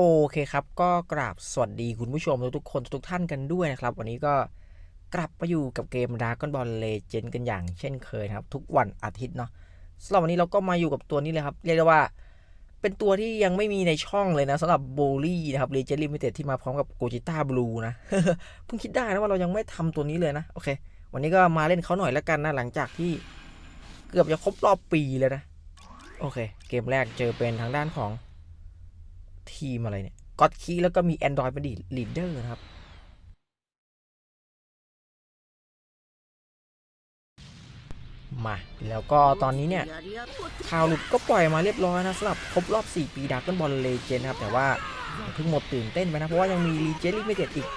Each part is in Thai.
โอเคครับ ก็กราบสวัสดีคุณผู้ชมทุกๆคนทุกๆท่านกันด้วยนะครับ วันนี้ก็กลับมาอยู่กับเกมดาร์กอนบอลเลเจนกันอย่างเช่นเคยนะครับ ทุกวันอาทิตย์เนาะสำหรับวันนี้เราก็มาอยู่กับตัวนี้เลยครับ เรียกได้ว่า เป็นตัวที่ยังไม่มีในช่องเลยนะสำหรับโบลี่นะครับเลเจนด์ลิมิเต็ดที่มาพร้อมกับโกจิต้าบลูนะเพิ่งคิดได้นะว่าเรายังไม่ทำตัวนี้เลยนะโอเค วันนี้ก็มาเล่นเขาหน่อยแล้วกันนะหลังจากที่เกือบจะครบรอบปีเลยนะโอเค เกมแรกเจอเป็นทางด้านของ ทีมอะไรเนี่ยก็อดคีแล้วก็มี Android เป็นลีดเดอร์นะครับมาแล้วก็ตอนนี้เนี่ยข่าวหลุดก็ปล่อยมาเรียบร้อยนะสำหรับครบรอบ 4 ปีดากอนบอลเลเจนนะครับแต่ว่าเพิ่งหมดตื่นเต้นไปนะ เพราะว่ายังมีรีเจนลิมิเต็ดอีก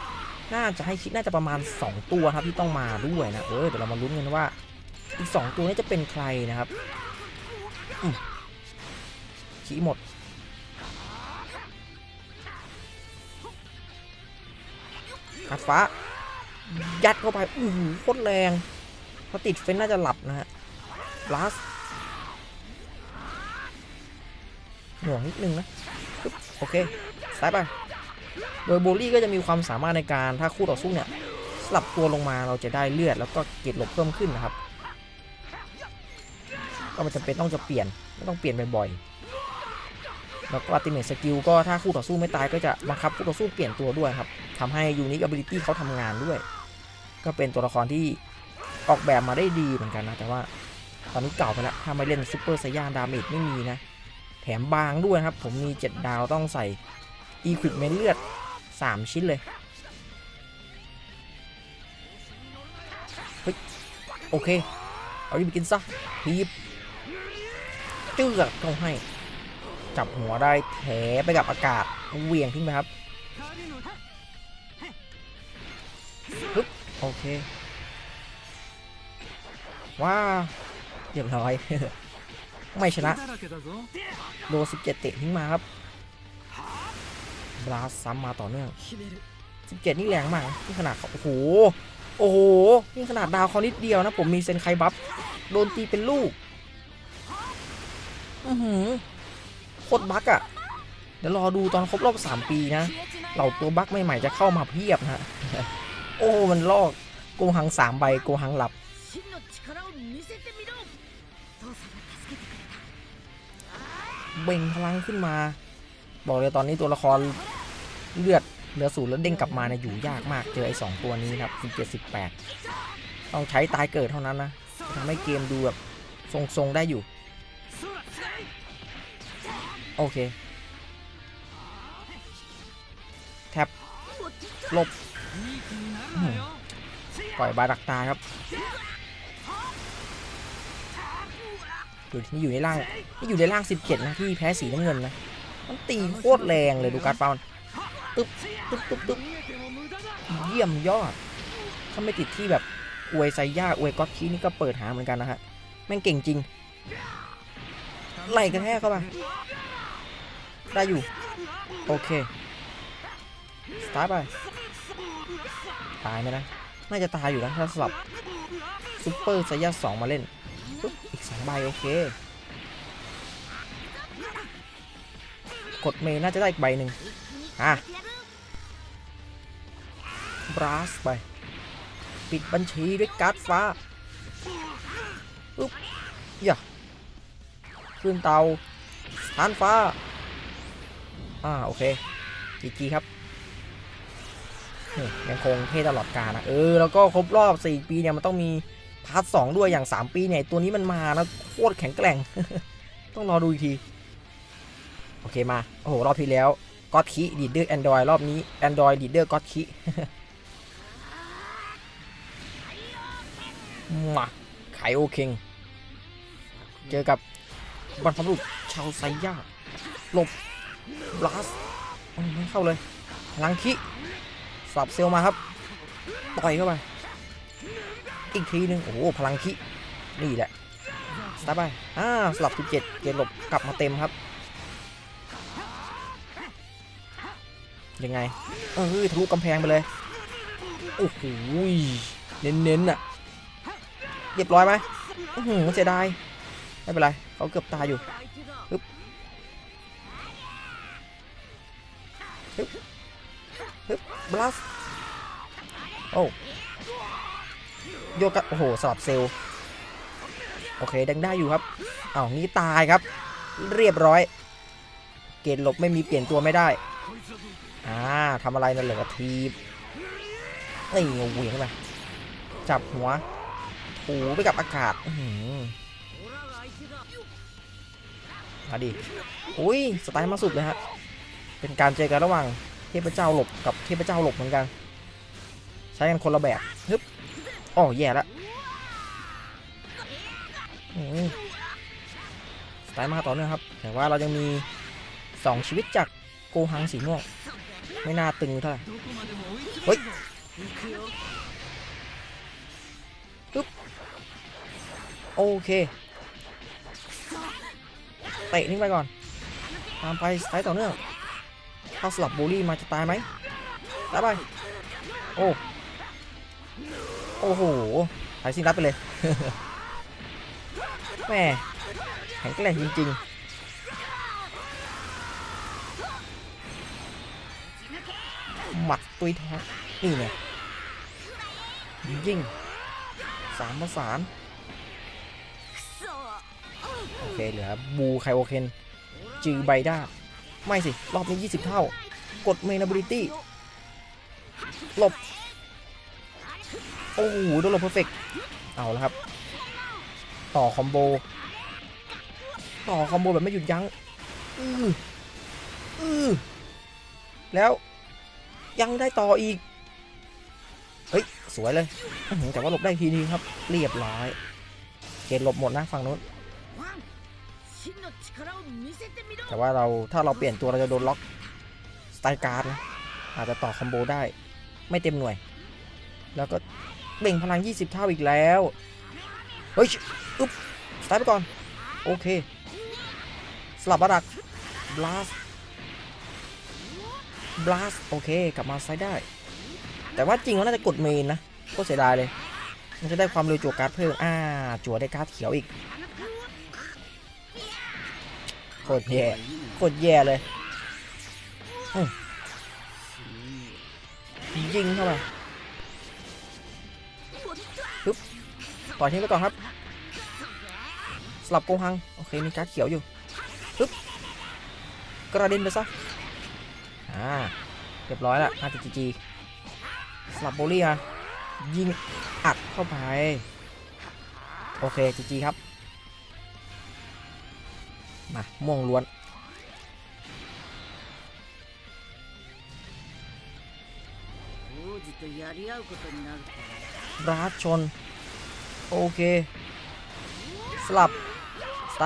น่าจะให้คิดน่าจะประมาณ 2 ตัวครับที่ต้องมาด้วยนะ เออเดี๋ยวเรามาลุ้นกันว่า อีก 2 ตัวนี้จะเป็นใครนะครับขี้หมด อัดฟ้า ยัดเข้าไปอู้หูโคตรแรงพอติดเฟ้นน่าจะหลับนะฮะบลัสหน่วงนิดนึงนะโอเคซ้ายไป โดยโบลี่ก็จะมีความสามารถในการถ้าคู่ต่อสู้เนี่ยสลับตัวลงมาเราจะได้เลือดแล้วก็เกรดหลบเพิ่มขึ้นนะครับ ก็ไม่จำเป็นต้องจะเปลี่ยนไม่ต้องเปลี่ยนบ่อยๆ แล้วก็อัติเมทสกิลก็ถ้าคู่ต่อสู้ไม่ตายก็จะบังคับคู่ต่อสู้เปลี่ยนตัวด้วยครับทำให้ Unique Ability เขาทำงานด้วย ก็เป็นตัวละครที่ออกแบบมาได้ดีเหมือนกันนะ แต่ว่าตอนนี้เก่าไปแล้วถ้าไม่เล่นซูเปอร์ไซย่าดาเมจไม่มีนะ แถมบางด้วยครับ ผมมี 7 ดาวต้องใส่ Equipment เลือด 3 ชิ้นเลยเฮ้ยโอเค เอาดิไปกินซะทีบจื้อกเขาให้ จับหัวได้แถไปกับอากาศเหวี่ยงทิ้งไปครับปึ๊บโอเค ว้าเรียบร้อย ไม่ชนะโดน17 เตะทิ้งมาครับบลาสซ้ำมาต่อเนื่อง 17 นี่แรงมากนี่ขนาดเขาโอ้โห โอ้โห นี่ขนาดดาวเขานิดเดียวนะ ผมมีเซนไคบัฟ โดนตีเป็นลูก อือหือ ตรบั๊กอะเดี๋ยวรอดูตอนครบรอบ 3 ปีนะ เหล่าตัวบั๊กใหม่ๆจะเข้ามาเพียบนะ โอ้ มันลอกโกหัง3ใบโกหังหลับ เบ่งพลังขึ้นมา บอกเลยตอนนี้ตัวละครเลือดเหลือสูนแล้วเด้งกลับมาเนี่ยอยู่ยากมากเจอไอ้สองตัวนี้ครับสิบเจ็ดสิบแปดต้องใช้ตายเกิดเท่านั้นนะทำให้เกมดูแบบทรงๆได้อยู่ โอเค แท็บหลบอืมปล่อยบาดักตาครับอยู่ที่นี่อยู่ในร่างนี่อยู่ในร่าง 17 นะที่แพ้สีน้ำเงินนะ มันตีโคตรแรงเลยดูการ์ดฟาวน์ตึ๊บตึ๊บตึ๊บตึ๊บเยี่ยมยอด ถ้าไม่ติดที่แบบอวยไซย่าอวยก็อตคีนี่ก็เปิดหาเหมือนกันนะฮะ แม่งเก่งจริง ไหลกระแทกเข้าไป ได้อยู่ โอเค สตาร์ทไป ตายไหมนะ น่าจะตายอยู่นะถ้าสลับซูเปอร์ไซย่าสองมาเล่นปุ๊บอีกสองใบโอเค กดเมย์น่าจะได้อีกใบหนึ่งอะบราสไป ปิดบัญชีด้วยการ์ดฟ้าปุ๊บอย่าขึ้นเตาสถานฟ้า อ่าโอเคจีจีครับยังคงเท่ตลอดกาลนะเออแล้วก็ครบรอบ 4 ปีเนี่ยมันต้องมีพาร์ทสด้วยอย่าง 3 ปีเนี่ยตัวนี้มันมาแล้วโคตรแข็งแกร่ง ต้องรอดูอีกที โอเคมา โอ้โห รอบที่แล้วก็อตคีดีดเดอร์แอนดรอยรอบนี้ Android ดีดเดอร์ก็อตคีมาไคโอเคงเจอกับบรรพบุรุษชาวไซย่าหลบ บลัสโอ้ยไม่เข้าเลยพลังคิสับเซลมาครับ ต่อยเข้าไป อีกทีหนึ่งโอ้โห พลังคิ นี่แหละ สตาร์ไปอ่าสลับ 17 เกมหลบกลับมาเต็มครับ ยังไง เออทะลุกำแพงไปเลย โอ้โห เน้นๆอะ เรียบร้อยไหมอื้อหือเสียดาย ไม่เป็นไร เขาเกือบตายอยู่ บลัฟโอ้โยกโอ้โหสลับเซลโอเคดังได้อยู่ครับเอ้านี่ตายครับ เรียบร้อย เกณฑ์หลบไม่มีเปลี่ยนตัวไม่ได้อ่าทำอะไรนั่นเหลือทีบนี่เหวี่ยงไปจับหัวถูไปกับอากาศมาดิอุ้ยสไตล์มาสุดเลยฮะเป็นการเจอกันระหว่าง เทพเจ้าหลบกับเทพเจ้าหลบเหมือนกัน ใช้กันคนละแบบฮึบอ๋อแย่ละสไตล์มาต่อเนื่องครับ แต่ว่าเรายังมี 2 ชีวิตจากโกหังสีม่วง ไม่น่าตึงเท่าไหร่เฮ้ยปึ๊บโอเคเตะนิ่งไปก่อน ตามไปสไตล์ต่อเนื่อง ถ้าสลับบูลี่มาจะตายไหมตายไป โอ้ โอ้โหหายสิ้นรับไปเลยแม่แข็งแกร่งจริงๆ หมัดตุยแท้นี่เนี่ยยิงสามประสานโอเคเหลือบูไคโอเคนจือไบด้า ไม่สิ รอบนี้ 20 เท่า กดเมน a บิลิตี้หลบ โอ้โหโดนหลบเพอร์เฟกเอาแล้วครับ ต่อคอมโบ ต่อคอมโบแบบไม่หยุดยั้งอืออือแล้วยังได้ต่ออีก เฮ้ย สวยเลย แต่ว่าหลบได้ทีนึงครับ เรียบร้อย เกณฑ์หลบหมดนะฝั่งนู้น แต่ว่าเราถ้าเราเปลี่ยนตัวเราจะโดนล็อกสไตล์การ์ดนะอาจจะต่อคอมโบได้ ไม่เต็มหน่วย แล้วก็เบ่งพลัง 20 เท่าอีกแล้ว เฮ้ย อึ๊บสไตล์ไปก่อน โอเค สลับระดับบลัสบลัสโอเค กลับมาไซด์ได้ แต่ว่าจริงเขาน่าจะกดเมนนะโคตรเสียดายเลยมันจะได้ความเร็วจั่วการ์ดเพิ่มอ่าจั่วได้การ์ดเขียวอีก ตรแย่โคตรแย่เลยยิงเข้าไปปึ๊บต่อยทิ้งไปก่อนครับ สลับโกหัง โอเคมีการ์ดเขียวอยู่ปึ๊บกระเด็นไปซะ อ่า เรียบร้อยละ5 g g สลับโบลี่อะยิงอัดเข้าไป โอเค GG ครับ มาม่วงล้วน ราชนโอเค สลับ สไต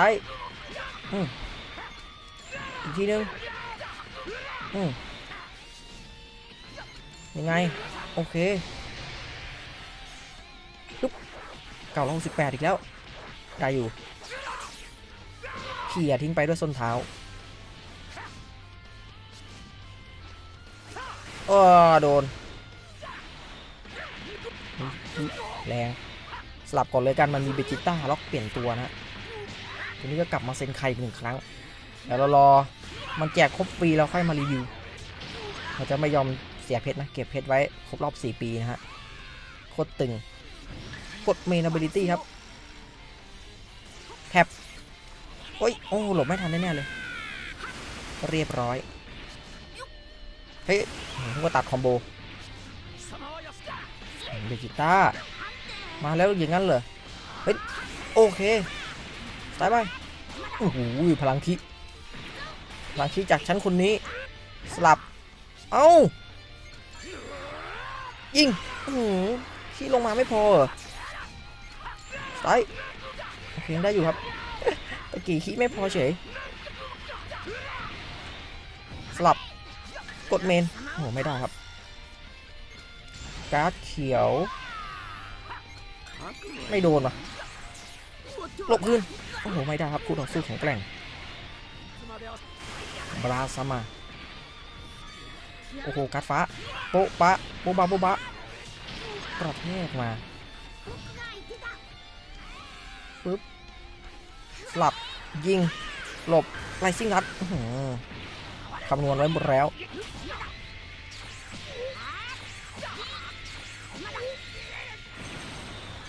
อีกทีนึงยังไง โอเคลุกเก่าลงสิบแปดอีกแล้ว ได้อยู่ ขี่ยทิ้งไปด้วยส้นเท้าเออโดน แรงสลับก่อนเลยกันมันมีเบจิต้าล็อกเปลี่ยนตัวนะทีนี้ก็กลับมาเซ็นไคอีกหนึ่งครั้งแล้วเรารอมันแจกครบปีเราค่อยมารีวิวเราจะไม่ยอมเสียเพชรนะ เก็บเพชรไว้ครบรอบ 4 ปีนะฮะโคตรตึง กดเมน ability ครับ แท็บ โอ้ยโอ้หลบไม่ทันแน่ๆเลย เรียบร้อย เฮ้ยผมก็ตัดคอมโบเบจิต้า มาแล้วอย่างนั้นเหรอ เฮ้ย โอเคตายไปโอ้โหพลังคิพลังคิจากชั้นคนนี้ สลับ เอ้า ยิงอื้อหือขี้ลงมาไม่พอตายโอเคยังได้อยู่ครับ กี้ขี้ไม่พอเฉย สลับ กดเมน โอ้โหไม่ได้ครับ การ์ดเขียว ไม่โดนว่ะหลบคืน โอ้โห ไม่ได้ครับคู่ต่อสู้แข็งแกร่ง บราซามา โอ้โห การ์ดฟ้า โป๊ะปะโป๊ะบะโป๊ะบะกระแทกมาปึ๊บสลับ ยิง หลบไรซิ่งรัดคำนวณไว้หมดแล้ว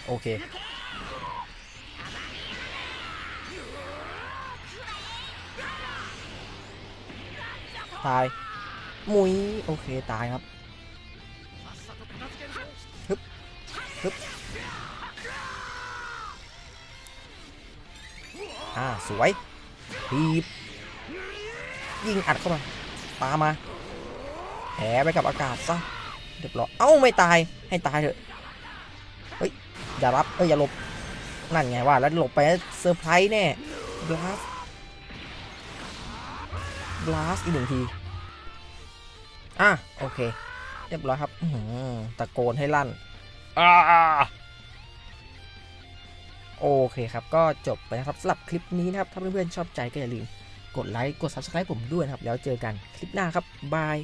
โอเค ตาย มุย โอเค ตายครับ ฮึบ ฮึบ อ่าสวยบีบยิงอัดเข้ามาปามาแผลไปกับอากาศซะเรียบร้อยเอ้าไม่ตายให้ตายเถอะเฮ้ยอย่ารับเอ้ยอย่าหลบนั่นไงว่าแล้วหลบไปเซอร์ไพรส์แน่บลัสบลัสอีกหนึ่งทีอะโอเค เรียบร้อยครับตะโกนให้ลั่นอ่า โอเคครับ ก็จบไปนะครับสำหรับคลิปนี้นะครับ ถ้าเพื่อนๆชอบใจก็อย่าลืมกดไลค์ กด Subscribe ผมด้วยนะครับ แล้วเจอกันคลิปหน้าครับ บาย